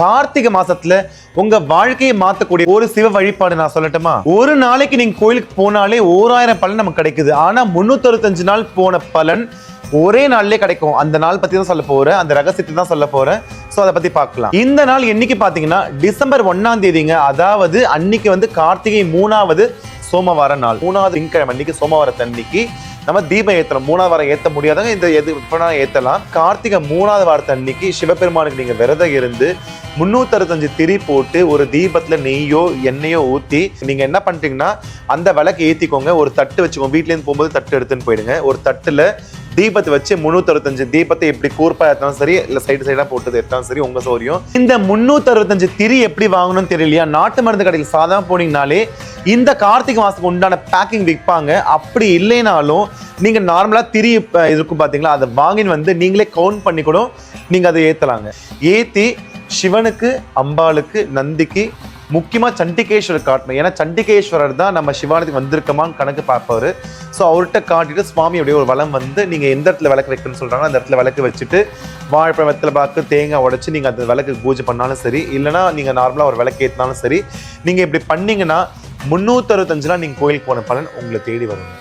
கார்த்திகை மாசத்துல உங்க வாழ்க்கையை மாத்தக்கூடிய ஒரு சிவ வழிபாடு நான் சொல்லட்டுமா? ஒரு நாளைக்கு நீங்க கோயிலுக்கு போனாலே ஓராயிரம் பலன் நமக்கு கிடைக்குது. ஆனா முன்னூத்தி நாள் போன பலன் ஒரே நாள்லயே கிடைக்கும். அந்த நாள் பத்தி தான் சொல்ல போறேன். அந்த ரகசியத்தை தான் சொல்ல போறேன். ஸோ அதை பத்தி பார்க்கலாம். இந்த நாள் என்னைக்கு பாத்தீங்கன்னா டிசம்பர் ஒன்னாம் தேதிங்க. அதாவது அன்னைக்கு வந்து கார்த்திகை மூணாவது சோமவார நாள். மூணாவது திங்கக்கிழமை அன்னைக்கு சோமவாரத்தன்னைக்கு நம்ம தீபம் ஏற்றலாம் மூணாவது வாரம் ஏற்ற முடியாதவங்க இந்த எது இப்ப ஏற்றலாம் கார்த்திகை மூணாவது வாரத்து அன்னைக்கு சிவபெருமானுக்கு நீங்கள் விரதம் இருந்து முந்நூற்றறுபத்தஞ்சு திரி போட்டு ஒரு தீபத்தில் நெய்யோ எண்ணெயோ ஊற்றி நீங்கள் என்ன பண்ணிட்டீங்கன்னா அந்த விளக்கு ஏற்றிக்கோங்க ஒரு தட்டு வச்சுக்கோங்க. வீட்லேருந்து போகும்போது தட்டு எடுத்துன்னு போயிடுங்க. ஒரு தட்டில் தீபத்தை வச்சு முந்நூற்றறுபத்தஞ்சு தீபத்தை எப்படி கூர்ப்பாக ஏத்தாலும் சரி இல்லை சைடு சைடாக போட்டது எடுத்தாலும் சரி உங்கள் சௌரியம். இந்த முந்நூற்றறுபத்தஞ்சு அறுபத்தஞ்சு திரி எப்படி வாங்கணும்னு தெரியலையா? நாட்டு மருந்து கடையில் சாதாரண போனீங்கனாலே இந்த கார்த்திகை மாதத்துக்கு உண்டான பேக்கிங் விற்பாங்க அப்படி இல்லைனாலும் நீங்கள் நார்மலாக திரி இருக்கும் பார்த்தீங்களா அதை வாங்கின்னு வந்து நீங்களே கவுண்ட் பண்ணி கூட நீங்கள் அதை ஏற்றலாங்க ஏற்றி சிவனுக்கு அம்பாளுக்கு நந்திக்கு முக்கியமாக சண்டிகேஸ்வரர் காட்டணும். ஏன்னா சண்டிகேஸ்வரர் தான் நம்ம சிவானத்துக்கு வந்திருக்கமான்னு கணக்கு பார்ப்பார். ஸோ அவர்கிட்ட காட்டிட்டு சுவாமி அப்படியே ஒரு வளம் வந்து நீங்கள் எந்த இடத்துல விளக்கு வைக்கணும்னு சொல்கிறாங்க அந்த இடத்துல விளக்கு வச்சுட்டு வாழைப்பழம் வெத்தலை பாக்கு தேங்காய் உடச்சி நீங்கள் அந்த விளக்கு பூஜை பண்ணாலும் சரி இல்லைன்னா நீங்கள் நார்மலாக ஒரு விளக்கு ஏற்றினாலும் சரி நீங்கள் இப்படி பண்ணீங்கன்னா முன்னூத்தி அறுபத்தஞ்சுலாம் நீங்க கோயிலுக்கு போன பலன் உங்களை தேடி வரும்.